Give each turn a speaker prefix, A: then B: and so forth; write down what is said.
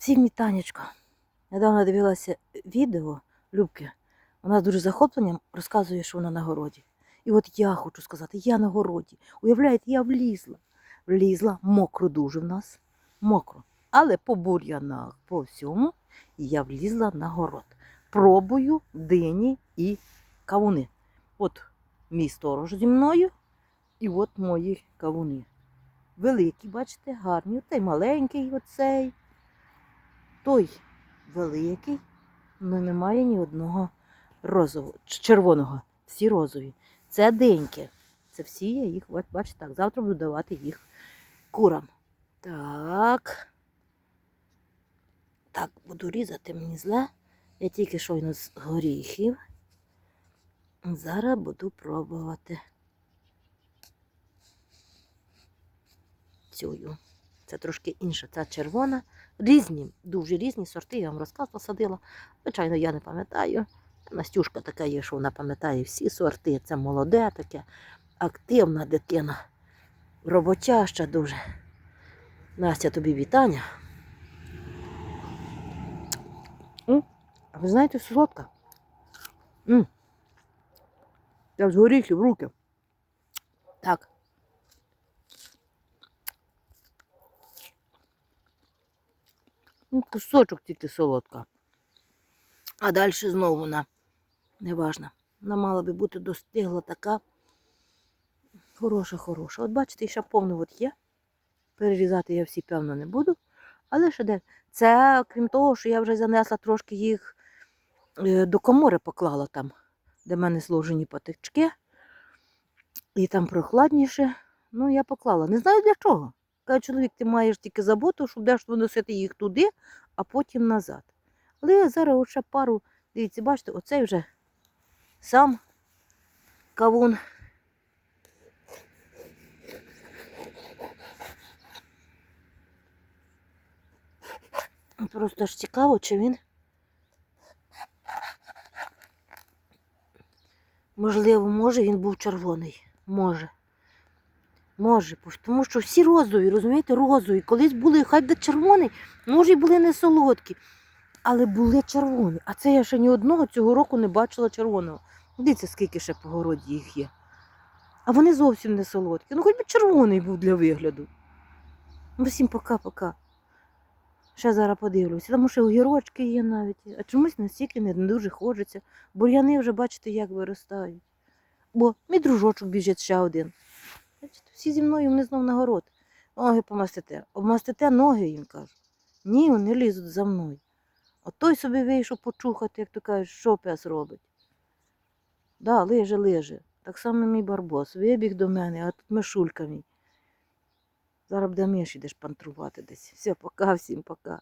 A: Всім вітанечко. Недавно дивилася відео Любки. Вона з дуже захопленням розказує, що вона на городі. І от я хочу сказати, я на городі. Уявляєте, я влізла. Влізла, мокро дуже в нас. Мокро. Але по бур'янах, по всьому, я влізла на город. Пробую дині і кавуни. От мій сторож зі мною, і от мої кавуни. Великі, бачите, гарні. Той маленький оцей той великий, але немає ні одного розового, червоного. Всі розові. Це деньки. Це всі я їх, от бачите, так, завтра буду давати їх курам. Так. Так, буду різати мені зле. Я тільки щойно з горіхів. Зараз буду пробувати цю. Це трошки інша, ця червона. Різні, дуже різні сорти, я вам розказувала, садила. Звичайно, я не пам'ятаю. Настюшка така є, що вона пам'ятає всі сорти. Це молоде таке, активна дитина, робочаща дуже. Настя, тобі вітання. А ви знаєте, солодка? Як з горіхів руки. Так. Ну, кусочок тільки солодка. А далі знову вона неважна. Вона мала би бути достигла така хороша, хороша. От бачите, ще повно от є. Перерізати я всі, певно, не буду. Але ще де. Це, крім того, що я вже занесла трошки їх е, до комори поклала там, де в мене зложені патички. І там прохладніше. Ну, я поклала. Не знаю для чого. Каже, чоловік, ти маєш тільки заботу, щоб деш виносити їх туди, а потім назад. Але зараз ще пару, дивіться, бачите, оцей вже сам кавун. Просто ж цікаво, чи він. Можливо, може він був червоний. Може. Може, тому що всі розові, розумієте, розові. Колись були, хай де червоний, може, і були не солодкі, але були червоні. А це я ще ні одного цього року не бачила червоного. Дивіться, скільки ще по городі їх є. А вони зовсім не солодкі. Ну, хоч би червоний був для вигляду. Ну, всім пока-пока. Ще зараз подивлюся. Тому що огірочки є навіть. А чомусь настільки не дуже хочеться. Бур'яни вже бачите, як виростають. Бо мій дружочок біжить ще один. Бачите, всі зі мною вони знов на город. Ноги помастите. Обмастите ноги, їм кажу. Ні, вони лізуть за мною. От той собі вийшов почухати, як то кажеш, що пес робить. Да, лиже, лиже. Так само мій барбос. Вибіг до мене, а тут мишулька мій. Зараз буде миш ідеш пантрувати десь. Все, пока, всім пока.